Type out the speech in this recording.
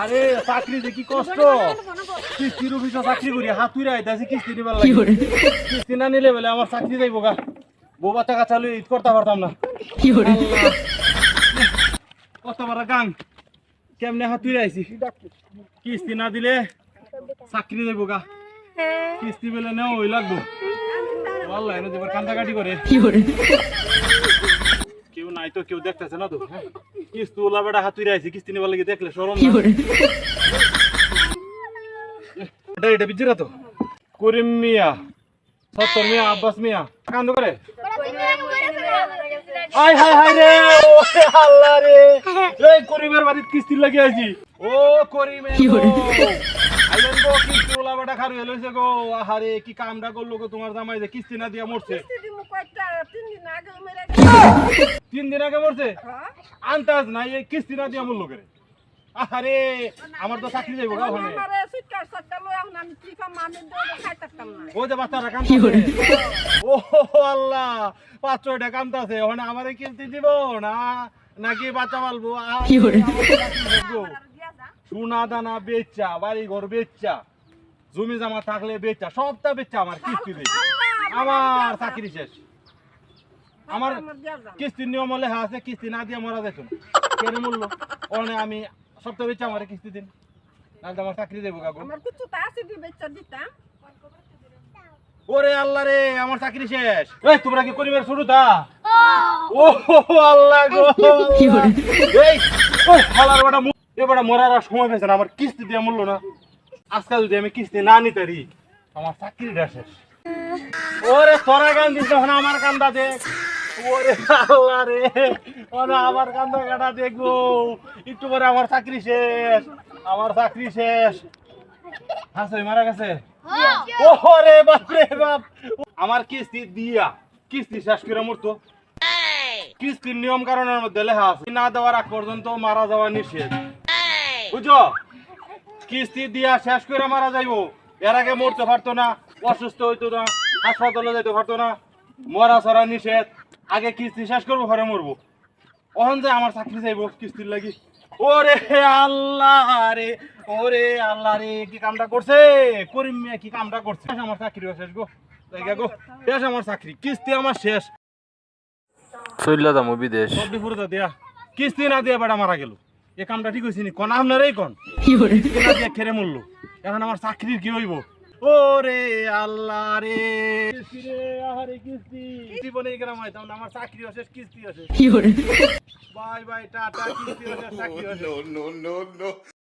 আরে চাকরি যে কি কষ্ট? কিস্তির অফিসে চাকরি করি হাতুই আইতাছি কিস্তি নিবার লাগে। কিস্তি না নিলে বলে আমার চাকরি যাইব গা। বউ বাচ্চা কাচ্চা লই ঈদ করতে পারতাম না। আল্লাহ। কত বড় গান কেমনে হাতুই আইছি? কিস্তি না দিলে চাকরি যাইব গা। কিস্তি বেলে নেও ওই লাগবো আল্লাহ এনে দেবার কান্দাকাটি করে। কেউ নাই তো কেউ দেখতেছে না তো হ্যাঁ? কিস্তি ওলা বেটা হাতুই আইছি কিস্তি নিবার লাগে দেখলে সরম এটা এটা বিজিরা তো। করিম মিয়া সত্তর মিয়া আব্বাস মিয়া। কান্দ করে? আয় হায় হায় রে ও আল্লাহ রে। এই করিমের বাড়িতে কিস্তি লাগি আছি ও করিমে আইলেন গো। কিস্তি ওলা বেটা খারু এলইছে গো। আহারে কি কামটা করল গো তোমার জামাই যে কিস্তি না দিয়া মরছে। তিন দিন আগে মরছে? আন্তাজ নাই এই কিস্তি না দিয়া মরলো করে? আহারে আমার তো চাকরি যাইব গা ওখানে। ও যে বাচ্চারা কাম ও আল্লাহ পাঁচ ছয়টা কামতা আছে ওখানে আমারে কিস্তি দিব না নাকি বাচ্চা পালবো? সোনা দানা বেচা বাড়ি ঘর বেচা জমি জামা থাকলে বেচা সবটা বেচা আমার কিস্তি দেই। আমার চাকরি শেষ। আমার কিস্তির নিয়ম লেখা আছে কিস্তি না দিয়ে মরা যেত কেন মূল্য ওখানে আমি সপ্তাহ বেচা আমার কিস্তি দিন। নাহলে তো আমার চাকরি দেবো কাকু। আমার কিছু তা আছে দি বেচা দিতাম। ওরে আল্লাহ রে আমার চাকরি শেষ। এই তোমরা কি করিবার শুরু তা? ও। আল্লাহ গো। এই ওই হালার বেটা মু- এ বেটা মরার সময় পেয়েছে না আমার কিস্তি দিয়ে মূল্য না। আজকাল যদি আমি কিস্তি না নিতে পারি আমার চাকরিটা শেষ। ওরে তোরা গান দিস আমার কান্দা দেখ। ওরে আল্লাহ রে। ওরে আমার কান্দা কাটা দেখব একটু পরে আমার চাকরি শেষ। আমার চাকরি শেষ। হাসি মারা গেছে। ওরে বাপ রে বাপ। আমার কিস্তি দিয়া কিস্তি শেষ করে মরতো। কিস্তির নিয়ম কারণের মধ্যে লেখা আছে না দেওয়ার আগ পর্যন্ত মারা যাওয়া নিষেধ। বুঝছ? কিস্তি দিয়া শেষ করে মারা যাইবো। এর আগে মরতে পারতো না অসুস্থ হইতো না। হাসপাতালে যেতে পারতো না। মরা সরা নিষেধ। আগে কিস্তি শেষ করব ঘরে মরবো। অহন যে আমার চাকরি যাইবো কিস্তির লাগি। ওরে আল্লাহ রে ওরে আল্লাহ রে কি কামটা করছে? করিম মিয়া কি কামটা করছে? আমার চাকরি শেষ গো। জায়গা গো শেষ আমার চাকরি। কিস্তি আমার শেষ। চল্লা যাব বিদেশ। সব দিয়া। কিস্তি না দিয়ে বেটা মারা গেল। এ কামটা ঠিক হয়েছে নি? কোন? আপনারাই কোন? কিস্তি না দিয়ে খেরে মরলো। এখন আমার চাকরির কি হইব? ওরে আল্লাহ রে। কিস্তি রে আহারে কিস্তি। জীবনে গ্রাম হয় তখন আমার চাকরি অশেষ কিস্তি অশেষ বাই বাই টাটা কিস্তি অশেষ চাকরি শেষ।